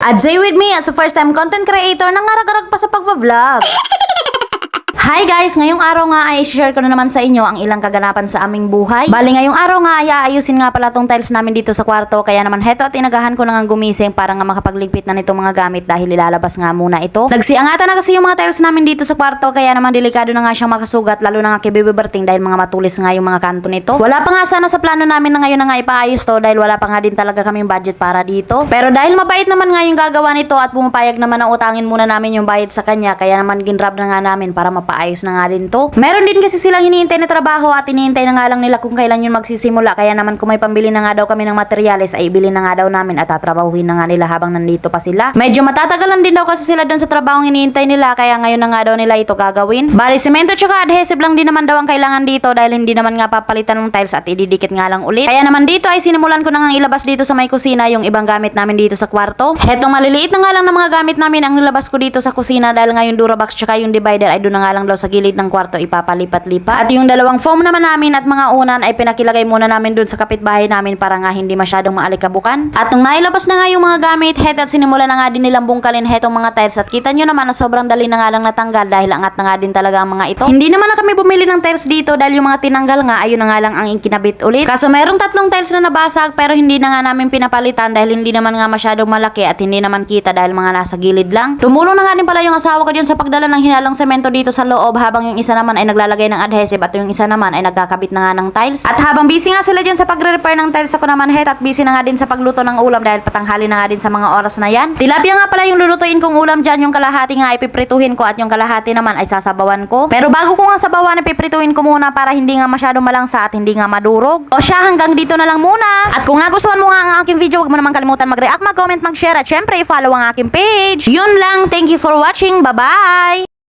At say with me as a first time content creator na ngarag-arag pa sa pagpa-vlog. Hi guys! Ngayong araw nga ay share ko na naman sa inyo ang ilang kaganapan sa aming buhay. Bali ngayong araw nga ay aayusin nga pala tong tiles namin dito sa kwarto. Kaya naman heto at inagahan ko na nga gumising para nga makapagligpit na nitong mga gamit dahil ilalabas nga muna ito. Nagsiangatan na kasi yung mga tiles namin dito sa kwarto kaya naman delikado na nga siyang makasugat lalo na nga kay dahil mga matulis nga yung mga kanto nito. Wala pa nga sana sa plano namin na ngayon na nga ipaayos to dahil wala pa nga din talaga kaming budget para dito. Pero dahil mabait naman nga yung gagawa nito at pumapayag naman na utangin muna namin yung bayad sa kanya kaya naman ginrab na nga namin para mapaayos na nga din to. Meron din kasi silang hinihintay na trabaho at hinihintay na nga lang nila kung kailan yun magsisimula kaya naman kung may pambili na nga daw kami ng materyales ay ibili na nga daw namin at tatrabahuhin na nga nila habang nandito pa sila. Medyo matatagalan din daw kasi sila doon sa trabaho hinihintay nila kaya ngayon na nga daw nila ito gagawin. Bali, semento tsaka adhesive lang din naman daw ang kailangan dito dahil hindi naman nga papalitan ng tiles at ididikit nga lang ulit. Kaya naman dito ay sinimulan ko na nga ilabas dito sa may kusina yung ibang gamit namin dito sa kwarto. Hetong maliliit na nga lang na mga gamit namin ang nilabas ko dito sa kusina dahil nga yung Durabox tsaka yung divider ay doon na nga lang daw sa gilid ng kwarto ipapalipat-lipat. At yung dalawang foam naman namin at mga unan ay pinakilagay muna namin doon sa kapitbahay namin para nga hindi masyadong maalikabukan. At nung nailabas na nga yung mga gamit, het at sinimula na nga din nilang bungkalin hetong mga tiles at kita nyo naman na sobrang dali na nga lang natanggal dahil angat na nga din talaga ang mga ito. Hindi naman na kami bumili ng tiles dito dahil yung mga tinanggal nga ayun na nga lang ang ikinabit ulit. Kaso merong tatlong tiles na nabasag pero hindi na nga namin pinapalitan dahil hindi naman nga masyadong malaki at hindi naman kita dahil mga nasa gilid lang. Tumulong na nga din pala yung asawa ko dyan sa pagdala ng hinalong semento dito sa loob habang yung isa naman ay naglalagay ng adhesive at yung isa naman ay nagkakabit na nga ng tiles. At habang busy nga sila dyan sa pagre-repair ng tiles ako naman het at busy na nga din sa pagluto ng ulam dahil patanghali na nga din sa mga oras na yan. Tilapia nga pala yung lulutuin kong ulam dyan, yung kalahati nga ay piprituhin ko at yung kalahati naman ay sasabawan ko. Pero bago ko nga sabawan ay piprituhin ko muna para hindi nga masyadong malangsa at hindi nga madurog. O siya hanggang dito na lang muna. At kung nagustuhan mo nga ang aking video, huwag mo naman kalimutan mag-react, mag-comment, mag-share at syempre i-follow ang aking page. Yun lang. Thank you for watching. Bye-bye!